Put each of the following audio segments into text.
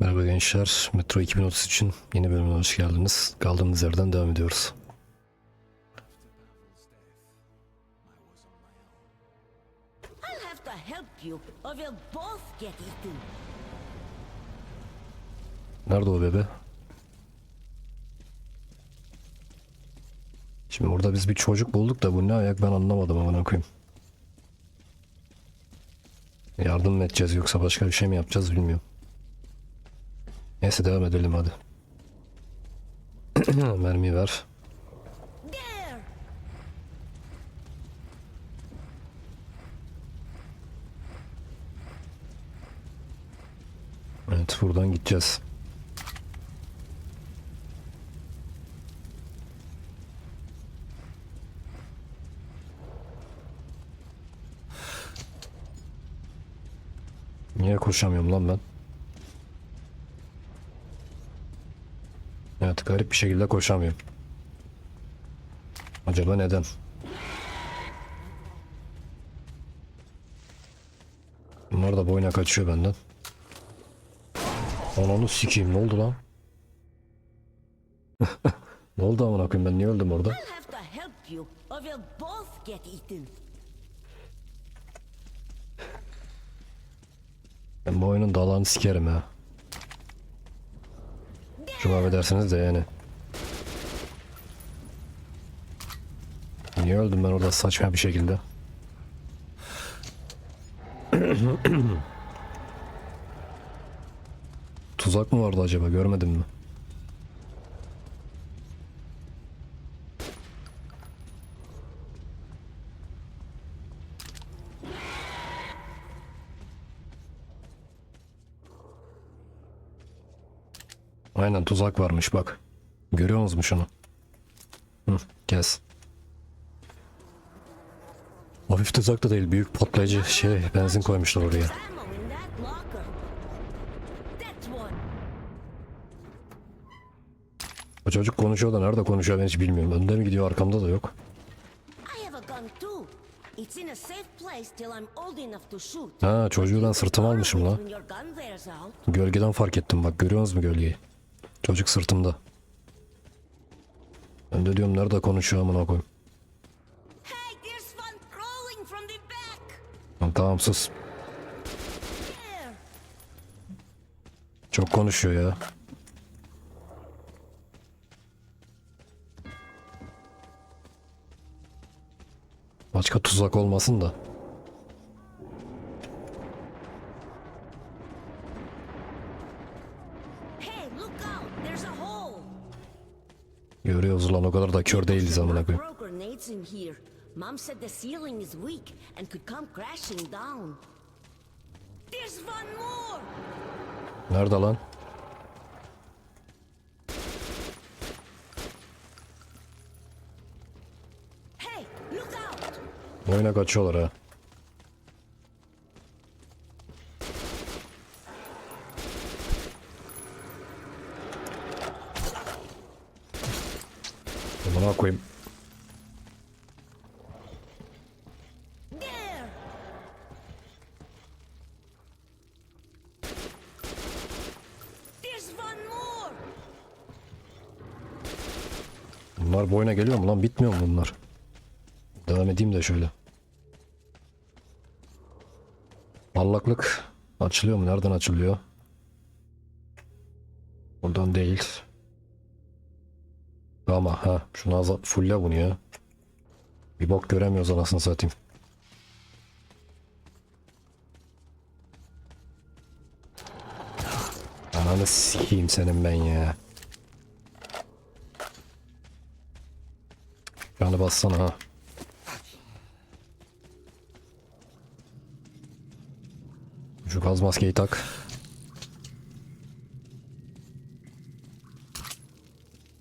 Merhaba gençler. Metro 2030 için yeni bölümüne hoş geldiniz. Kaldığımız yerden devam ediyoruz. Nerede o bebe? Şimdi burada biz bir çocuk bulduk da bu ne ayak ben anlamadım amına koyayım. Yardım mı edeceğiz yoksa başka bir şey mi yapacağız bilmiyorum. Neyse devam edelim hadi. Mermi ver. Evet buradan gideceğiz. Niye koşamıyorum lan ben? Evet garip bir şekilde koşamıyorum. Acaba neden? Bunlar da boyuna kaçıyor benden. Ananı sikeyim ne oldu lan? ne oldu amına koyayım ben niye öldüm orada? Ben bu oyunun dalağını sikerim ya. Çok affedersiniz de yani. Niye öldüm ben orada saçma bir şekilde? Tuzak mı vardı acaba görmedim mi? Aynen tuzak varmış bak. Görüyor musunuz şunu? Hı, kes. Hafif tuzak da değil büyük patlayıcı şey benzin koymuşlar oraya. O çocuk konuşuyor da nerede konuşuyor ben hiç bilmiyorum. Önde mi gidiyor arkamda da yok. Ha çocuğu ben sırtıma almışım la. Gölgeden fark ettim bak görüyor musunuz gölgeyi? Çocuk sırtımda. Ben de diyorum nerede konuşuyor amına koyayım. Lan tamam sus. Çok konuşuyor ya. Başka tuzak olmasın da. Görüyoruz lan o kadar da kör değiliz amına koyayım. Throw grenades in here. Mom said the ceiling is weak and could come crashing down. There's one more. Nerede lan? Hey, look out! Oyuna kaçıyorlar ha. Buna koyayım. There. There's one more. Bunlar boyuna geliyor mu lan? Bitmiyor mu bunlar? Devam edeyim de şöyle. Parlaklık açılıyor mu? Nereden açılıyor? Buradan değil. Ama ha şunu az fulle bunu ya. Bir bok göremiyoruz anasını satayım. Ananı sikeyim senin ben ya. Yani bassana ha. Şu gaz maskeyi tak.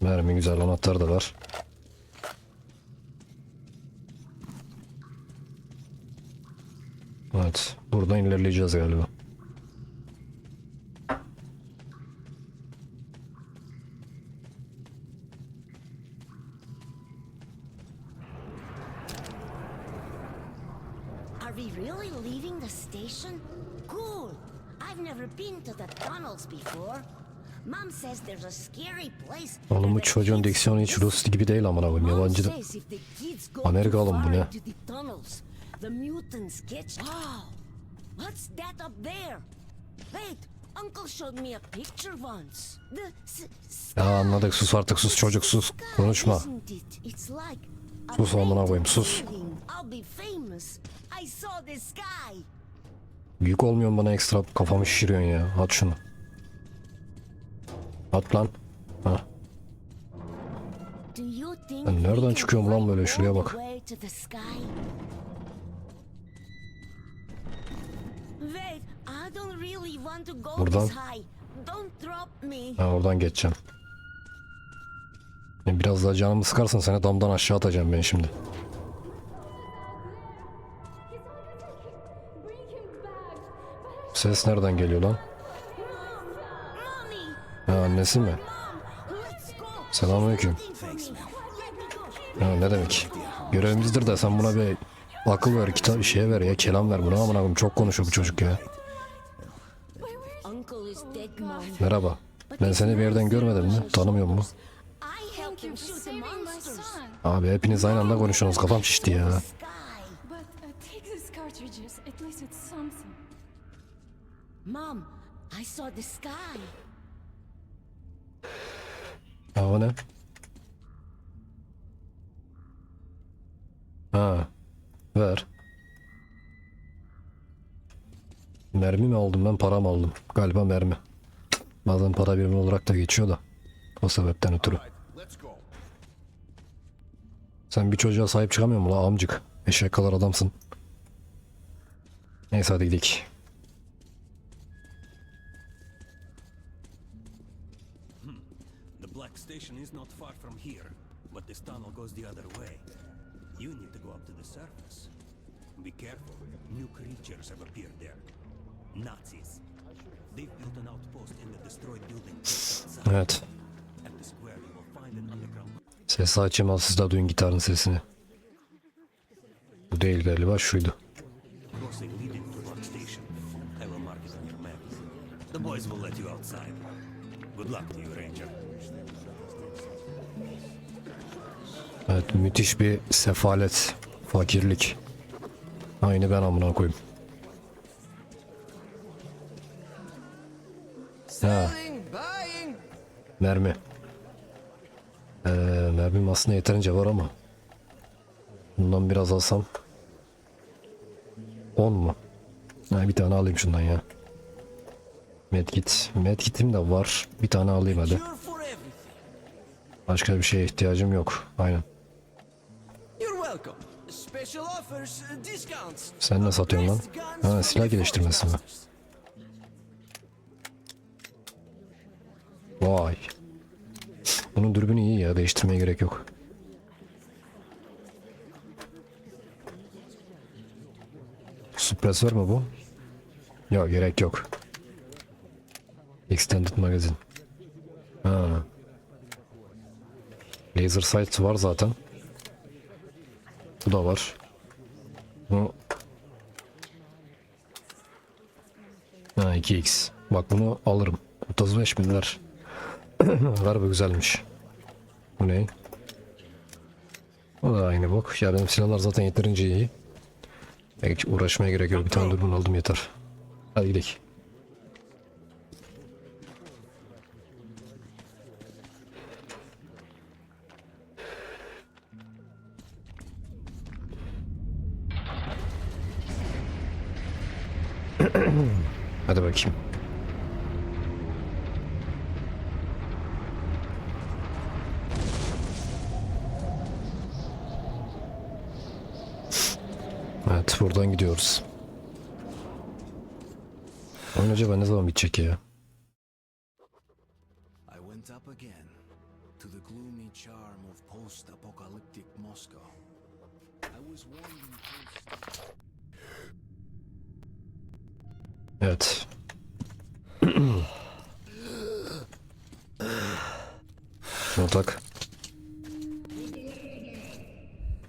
Mermi güzel anahtar da var. Evet. Buradan ilerleyeceğiz galiba. Çocuğun diksiyonu hiç Rus gibi değil amına koyayım. Yabancı da. too mı bu ne? the mutants get. Wow, what's that up there? Wait, Uncle showed me a picture once. The. Ya anladık sus artık sus çocuk sus. Konuşma. It's Sus amına koyayım, sus. Büyük olmuyorsun bana ekstra kafamı şişiriyorsun ya. At şunu. At lan. Ha. Ben nereden çıkıyorum lan böyle? Şuraya bak. Buradan. Ha oradan geçeceğim. Biraz daha canımı sıkarsın seni damdan aşağı atacağım ben şimdi. Ses nereden geliyor lan? Ha annesi mi? Selamünaleyküm. Ha ne demek? Görevimizdir de sen buna bir akıl ver, kitap şeye ver ya, kelam ver buna amına. Çok konuşuyor bu çocuk ya. Merhaba. Ben seni bir yerden görmedim mi? Tanımıyor mu? Abi hepiniz aynı anda konuşuyorsunuz. Kafam şişti ya. Mom, I saw the sky. Ha o ne? Ha. Ver. Mermi mi aldım ben para mı aldım? Galiba mermi. Bazen para birimi olarak da geçiyor da. O sebepten ötürü. Sen bir çocuğa sahip çıkamıyor musun la amcık? Eşek kadar adamsın. Neyse hadi gidelim. The Black Station is not far from here, but this tunnel goes the other way. You need to go up to the surface. Be careful, new creatures have appeared there. Nazis. They've built an outpost in the destroyed building just outside. Evet. At the square you will find an underground Ses açayım al siz de duyun gitarın sesini. Bu değil galiba şuydu. crossing leading to Black Station. I will mark it on your map. The boys will let you outside. Good luck to you, Ranger. Evet müthiş bir sefalet, fakirlik. Aynı ben amına koyayım. Ha, mermi. Ee, mermim aslında yeterince var ama. Bundan biraz alsam. 10 mu? Ha, bir tane alayım şundan ya. Medkit. Medkit'im de var. Bir tane alayım hadi. Başka bir şeye ihtiyacım yok. Aynen. Sen ne satıyorsun lan? Ha silah geliştirmesi mi? Vay. Bunun dürbünü iyi ya değiştirmeye gerek yok. Suppressor mu bu? Yok gerek yok. Extended magazine. Ha. Laser sight var zaten. Bu da var. Bu Ha 2x. Bak bunu alırım. 35 bin ver. Harbi güzelmiş. Bu ne? O da aynı bok. Ya benim silahlar zaten yeterince iyi. Belki uğraşmaya gerek yok. Bir tane dürbün aldım yeter. Hadi gidelim. Hadi bakayım. Evet buradan gidiyoruz. Oyun acaba ne zaman bitecek ya?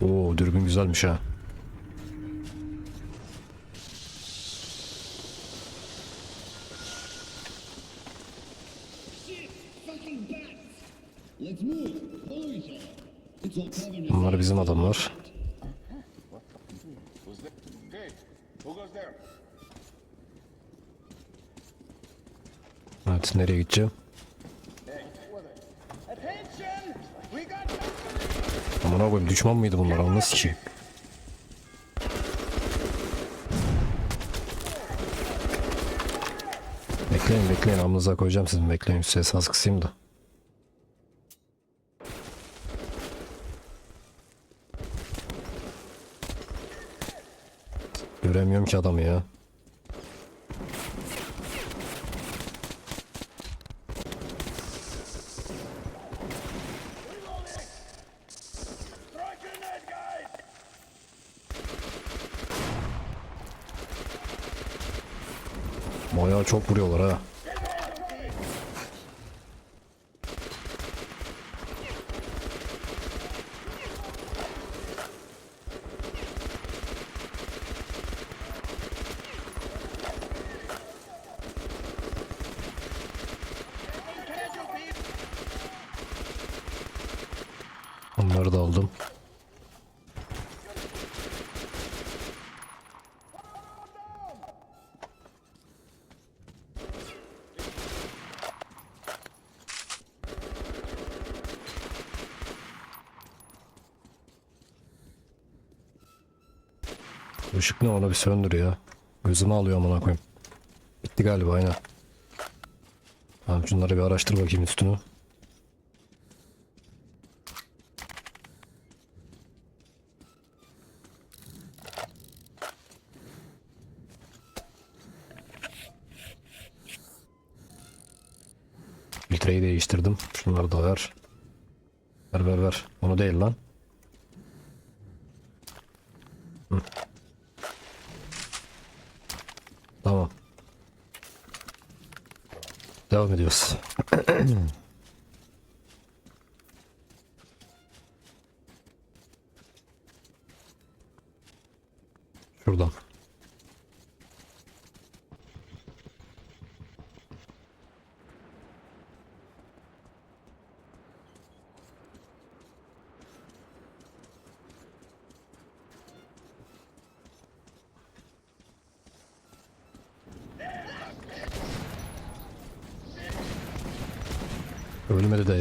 Oo dürbün güzelmiş ha. Bunlar bizim adamlar. Evet nereye gideceğim? Koyayım düşman mıydı bunlar nasıl ki? Bekleyin bekleyin amınıza koyacağım sizin bekleyin ses az kısayım da. Göremiyorum ki adamı ya. Çok vuruyorlar ha. Onları da aldım. Işık ne ona bir söndür ya. Gözümü alıyor amına koyayım. Bitti galiba aynen. Tamam şunları bir araştır bakayım üstünü. Filtreyi değiştirdim. Şunları da ver. Ver ver ver. Onu değil lan. Tamam. Devam ediyoruz.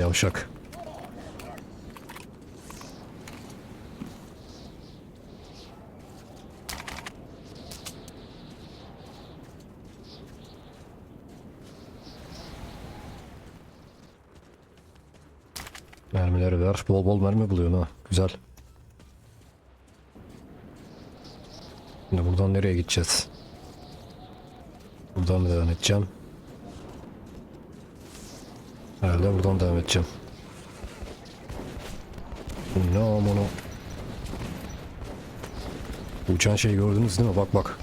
yavşak. Mermileri ver. Bol bol mermi buluyorsun ha. Güzel. Şimdi buradan nereye gideceğiz? Buradan devam edeceğim? Herhalde buradan devam edeceğim. Ne aman o. Uçan şey gördünüz değil mi? Bak bak.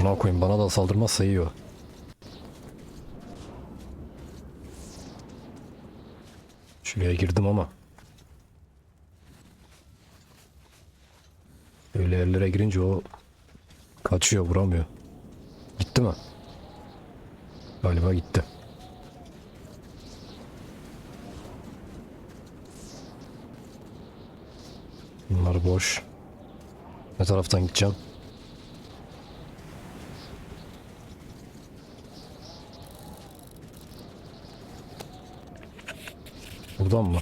Ne koyayım bana da saldırmazsa iyi o. Şuraya girdim ama. Öyle yerlere girince o kaçıyor vuramıyor. Gitti mi? Galiba gitti. Bunlar boş. Ne taraftan gideceğim? Buradan mı?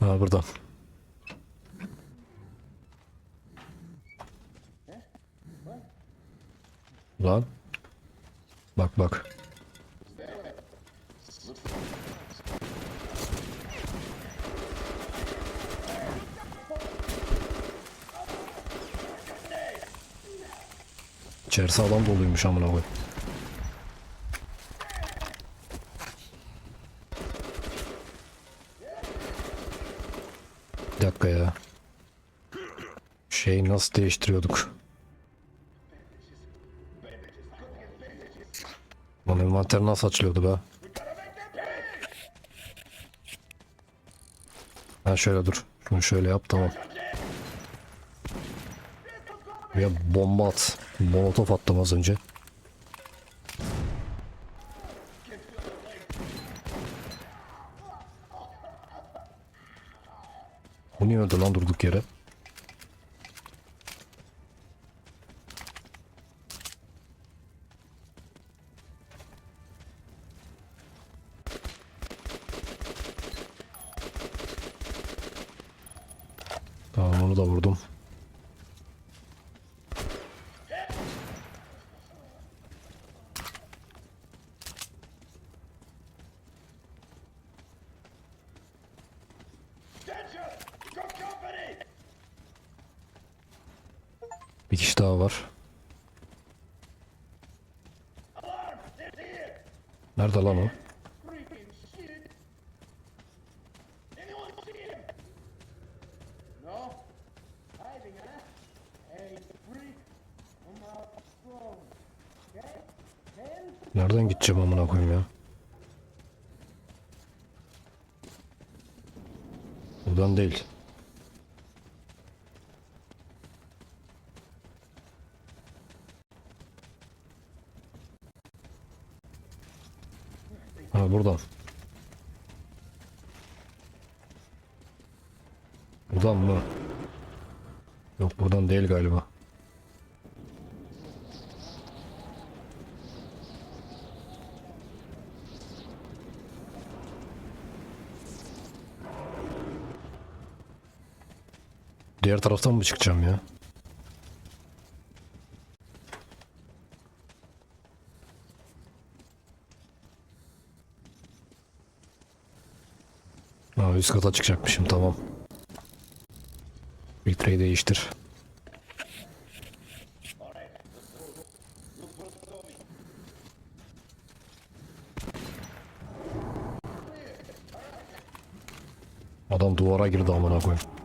Ha buradan. Lan. İçerisi adam doluymuş amına koyayım. Bir dakika ya. Şeyi nasıl değiştiriyorduk? Lan envanter nasıl açılıyordu be? Ha şöyle dur. Şunu şöyle yap tamam. Buraya bomba at. Molotof attım az önce. Bu niye öldü lan durduk yere? Tamam onu da vurdum. Bir kişi daha var. Nerede lan o? Nereden gideceğim amına koyayım ya? Buradan değil. Ha buradan. Buradan mı? Yok buradan değil galiba. Diğer taraftan mı çıkacağım ya? Ha, üst kata çıkacakmışım tamam. Filtreyi değiştir. Adam duvara girdi amına koyayım.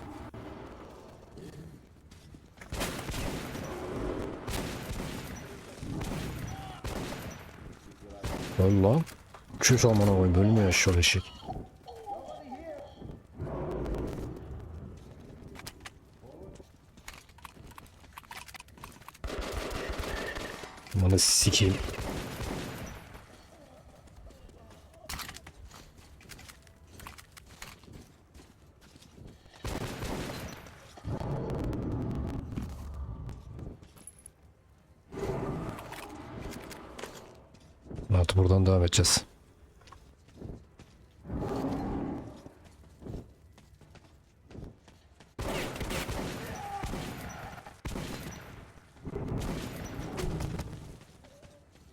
Öl lan. Çüş amına koyayım bölmüyor eşşoğlu eşek. Bana sikeyim. Artık edeceğiz.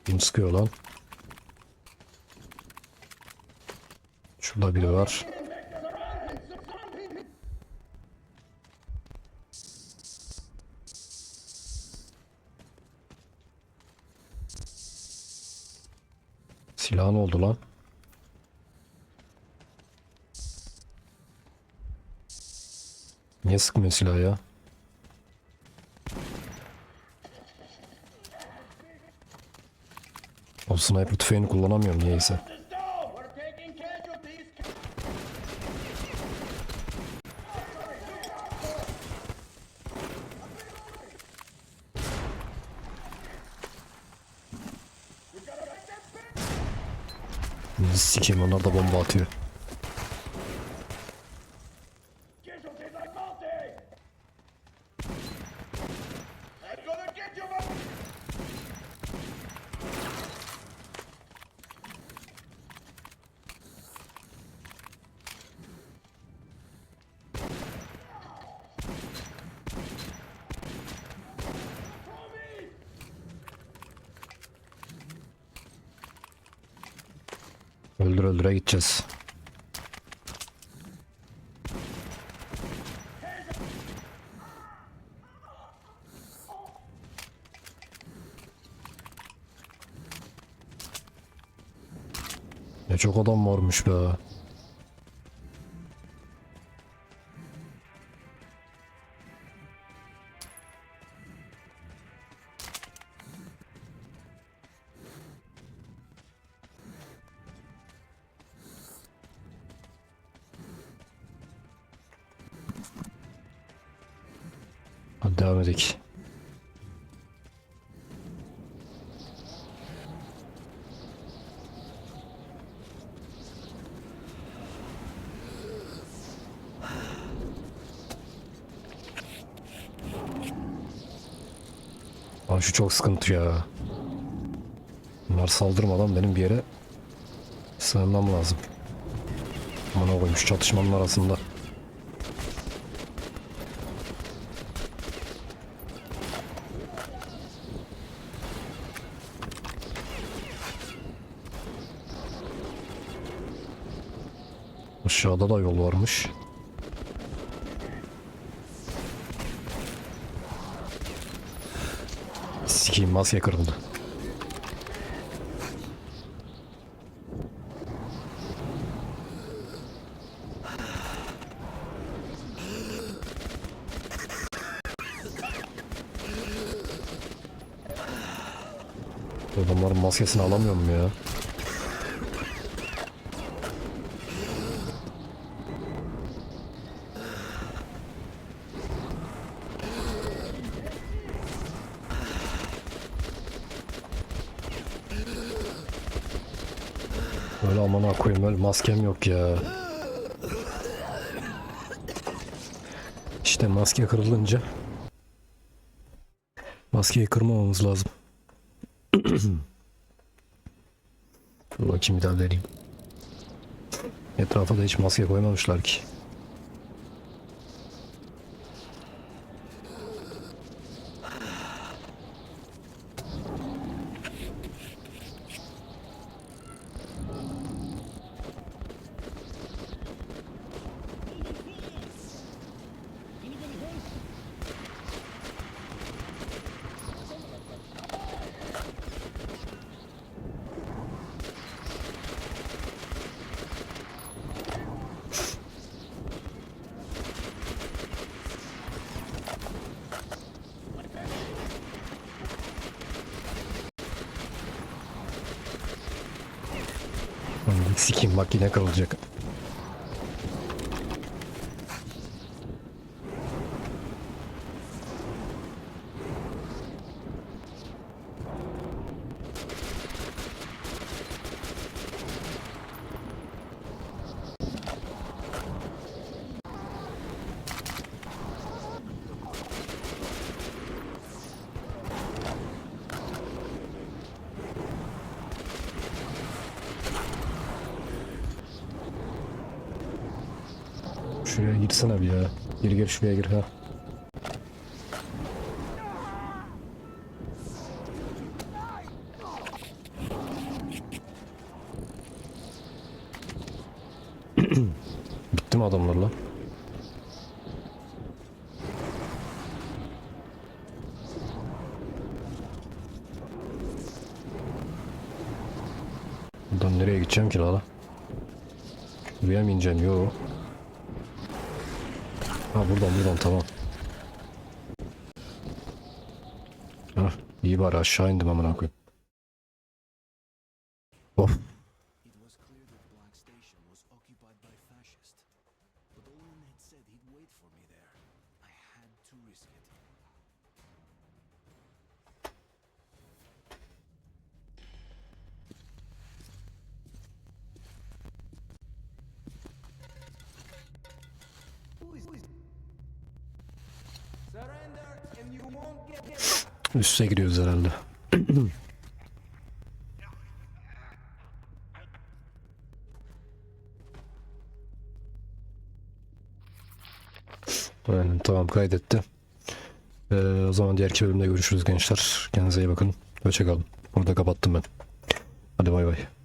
Kim sıkıyor lan? Şurada biri var. Silah ne oldu lan? Niye sıkmıyor silah ya? O sniper tüfeğini kullanamıyorum niyeyse. Onlar da bomba atıyor. Öldür öldüre gideceğiz. Ne çok adam varmış be. Hadi devam edelim. Lan şu çok sıkıntı ya. Bunlar saldırmadan benim bir yere sığınmam lazım. Bana koymuş çatışmanın arasında. Aşağıda da yol varmış. Sikiyim maske kırıldı. Adamların maskesini alamıyorum ya. Öyle amına koyayım öyle maskem yok ya. İşte maske kırılınca maskeyi kırmamamız lazım. Dur bakayım bir daha deneyeyim. Etrafa da hiç maske koymamışlar ki. Lan Bak yine kırılacak. Şuraya girsene bir ya. Gir gir şuraya gir ha. Bitti mi adamlarla? Buradan nereye gideceğim ki lala? Buraya mı ineceğim? Yok. Ha buradan buradan tamam. Hah iyi bari aşağı indim amına koyayım. Of. It was clear that Black Station Üste giriyoruz herhalde. Aynen tamam kaydetti. Ee, o zaman diğer bölümde görüşürüz gençler. Kendinize iyi bakın. Hoşçakalın. Burada kapattım ben. Hadi bay bay.